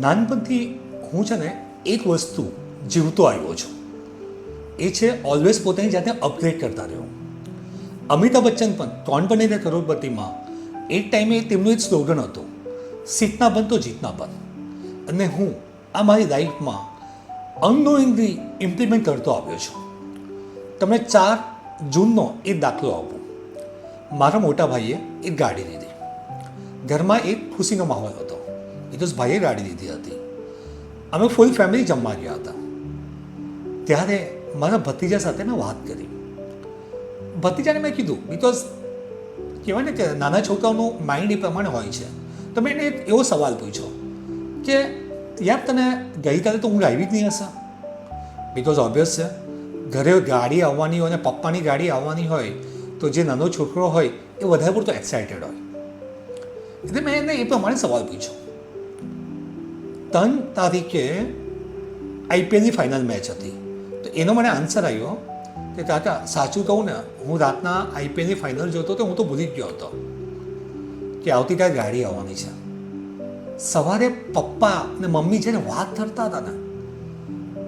નાનપણથી હું છે ને એક વસ્તુ જીવતો આવ્યો છું. એ છે ઓલવેઝ પોતાની જાતને અપગ્રેડ કરતા રહ્યો અમિતાભ બચ્ચન પણ કોણ એને કરોડપતિમાં. એ ટાઈમે તેમનું એક સ્લોગન હતું, સીટના બન તો જીતના બન. અને હું આ મારી લાઈફમાં અનનોઈંગલી ઇમ્પ્લિમેન્ટ કરતો આવ્યો છું. તમે ચાર જૂનનો એ દાખલો આપો. મારા મોટા ભાઈએ એક ગાડી લીધી. ઘરમાં એક ખુશીનો માહોલ હતો. એ તો ભાઈએ ગાડી લીધી હતી. અમે ફૂલ ફેમિલી જમવા ગયા હતા. ત્યારે મારા ભત્રીજા સાથે મેં વાત કરી. ભત્રીજાને મેં કીધું બિકોઝ કહેવાય ને કે નાના છોકરાઓનું માઇન્ડ એ પ્રમાણે હોય છે. તો મેં એને એવો સવાલ પૂછ્યો કે, યાર તને ગઈકાલે તો હું આવી જ નહીં હશે? બિકોઝ ઓબ્વિયસ છે ઘરે ગાડી આવવાની હોય અને પપ્પાની ગાડી આવવાની હોય, તો જે નાનો છોકરો હોય એ વધારે પૂરતો એક્સાઇટેડ હોય. એટલે મેં એને એ પ્રમાણે સવાલ પૂછ્યો. ત્રણ તારીખે આઈપીએલની ફાઇનલ મેચ હતી. તો એનો મને આન્સર આવ્યો કે કાકા, સાચું કહું ને, હું રાતના આઈપીએલની ફાઇનલ જોતો તો હું તો ભૂલી જ ગયો હતો કે આવતીકાલે ગાડી આવવાની છે. સવારે પપ્પા અને મમ્મી જ્યારે વાત કરતા હતા ને,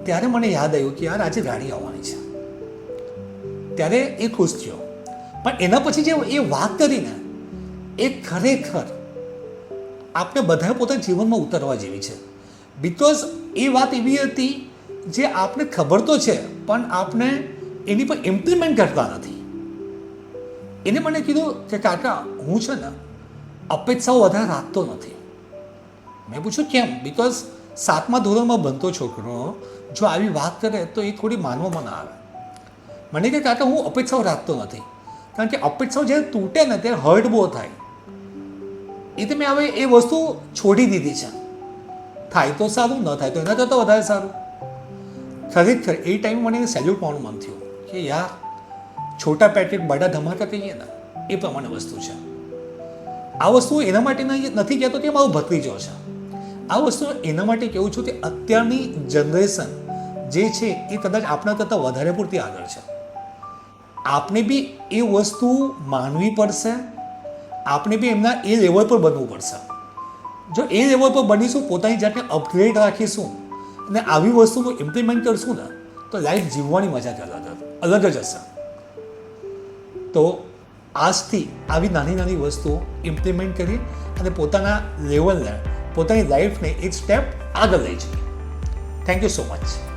ત્યારે મને યાદ આવ્યું કે યાર, આજે ગાડી આવવાની છે. ત્યારે એ ખુશ થયો. પણ એના પછી જે એ વાત કરી ને, એ ખરેખર આપણે બધાએ પોતાના જીવનમાં ઉતરવા જેવી છે. બિકોઝ એ વાત એવી હતી જે આપને ખબર તો છે, પણ આપણે એની પર ઇમ્પ્લિમેન્ટ કરતા નથી. એને મને કીધું કે, કાકા, હું છે ને અપેક્ષાઓ વધારે રાખતો નથી. મેં પૂછ્યું, કેમ? બિકોઝ સાતમા ધોરણમાં બનતો છોકરો જો આવી વાત કરે તો એ થોડી માનવામાં ના આવે. મને કે, કાકા, હું અપેક્ષાઓ રાખતો નથી. કારણ કે અપેક્ષાઓ જ્યારે તૂટે ને ત્યારે હર્ટ બહુ થાય. એટલે મેં હવે એ વસ્તુ છોડી દીધી છે. થાય તો સારું, ન થાય તો એના કરતાં વધારે સારું. ખરેખર, એ ટાઈમ મને સેલ્યુટ મારવાનું મન થયું કે યાર, છોટા પેકેટ બડા ધમાકા કહીએ ને, એ પ્રમાણે વસ્તુ છે. આ વસ્તુ એના માટે નથી કહેતો કે મારો ભત્રીજો છે. આ વસ્તુ એના માટે કહું છું કે અત્યારની જનરેશન જે છે, એ કદાચ આપણા કરતાં વધારે પૂરતી આગળ છે. આપણે બી એ વસ્તુ માનવી પડશે આપણે બી એમના એ લેવલ પર બનવું પડશે. જો એ લેવલ પર બનીશું, પોતાની જાતને અપગ્રેડ રાખીશું અને આવી વસ્તુનું ઇમ્પ્લિમેન્ટ કરશું ને, તો લાઈફ જીવવાની મજા જ અલગ અલગ જ હશે. તો આજથી આવી નાની નાની વસ્તુઓ ઇમ્પ્લિમેન્ટ કરી અને પોતાના લેવલને પોતાની લાઈફને એક સ્ટેપ આગળ લઈ જઈએ. Thank you so much